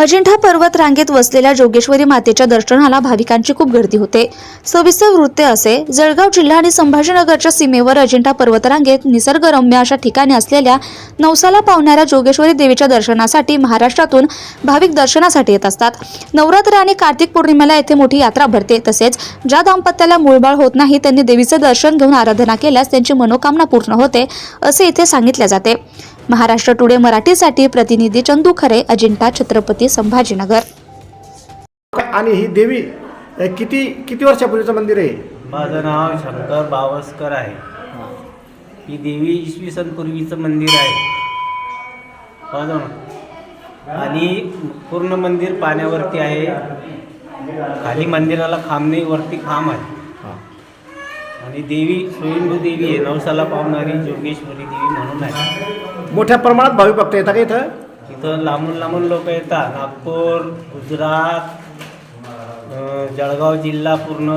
अजिंठा पर्वत रांगेत वसलेल्या जोगेश्वरी मातेच्या दर्शनाला भाविकांची खूप गर्दी होते. सविस्तर वृत्त असे जळगाव जिल्हा आणि संभाजीनगरच्या सीमेवर अजिंठा पर्वतरांगेत निसर्गरम्य अशा ठिकाणी असलेल्या नवसाला पावणाऱ्या जोगेश्वरी देवीच्या दर्शनासाठी महाराष्ट्रातून भाविक दर्शनासाठी येत असतात. नवरात्र आणि कार्तिक पौर्णिमेला येथे मोठी यात्रा भरते. तसेच ज्या दाम्पत्याला मूळबाळ होत नाही त्यांनी देवीचे दर्शन घेऊन आराधना केल्यास त्यांची मनोकामना पूर्ण होते असे इथे सांगितले जाते. महाराष्ट्र टुडे मराठीसाठी प्रतिनिधी चंदू खरे अजिंठा छत्रपती संभाजीनगर. आणि ही देवी किती किती वर्षापूर्वीचं मंदिर आहे? माझं नाव शंकर बावस्कर आहे. ही देवी इसवी सन पूर्वीचं मंदिर आहे. ना. आणि पूर्ण मंदिर पाण्यावरती आहे. खाली मंदिराला खांब नाही वरती खांब आहे. आणि देवी स्वयंभू देवी आहे. नवसाला पावणारी जोगेश्वरी देवी म्हणून आहे. मोठ्या प्रमाणात भाविक भक्त येतात का इथं? इथं लांबून लांबून लोक येतात. नागपूर गुजरात अं, जळगाव जिल्हा पूर्ण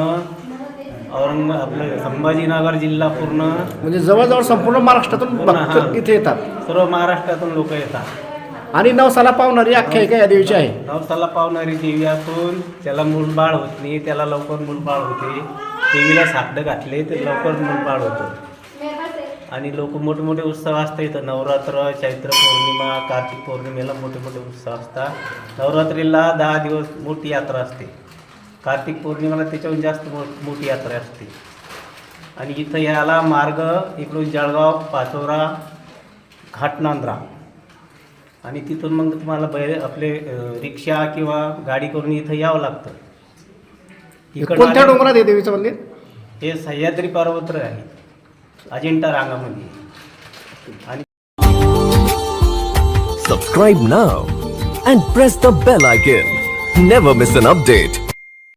औरंग आपलं संभाजीनगर जिल्हा पूर्ण. म्हणजे जवळजवळ संपूर्ण महाराष्ट्रातून पूर्ण, भक्त. इथे येतात. सर्व महाराष्ट्रातून लोक येतात. आणि नवसाला पावणारी आख्यायिका या देवीची आहे. नवसाला पावणारी देवी असून त्याला मूलबाळ होत नाही त्याला लवकर मूलबाळ होते. देवीला साकडं घातले तर लवकर मूलबाळ होतं. आणि लोक मोठे मोठे उत्सव असतात इथं. नवरात्र चैत्र पौर्णिमा कार्तिक पौर्णिमेला मोठे मोठे उत्सव असतात. नवरात्रीला दहा दिवस मोठी यात्रा असते. कार्तिक पौर्णिमेला त्याच्याहून जास्त मोठी यात्रा असते. आणि इथं याला मार्ग इकडून जळगाव पाचोरा घाटनांद्रा. आणि तिथून मग तुम्हाला बैल आपले रिक्षा किंवा गाडी करून इथं यावं लागतं इकडं कोणत्या आले- डोंगरात आहे देवीचं मंदिर हे सह्याद्री पर्वत आहे अजिंठा रांगामध्ये आणि Subscribe now and press the bell icon. Never miss an update.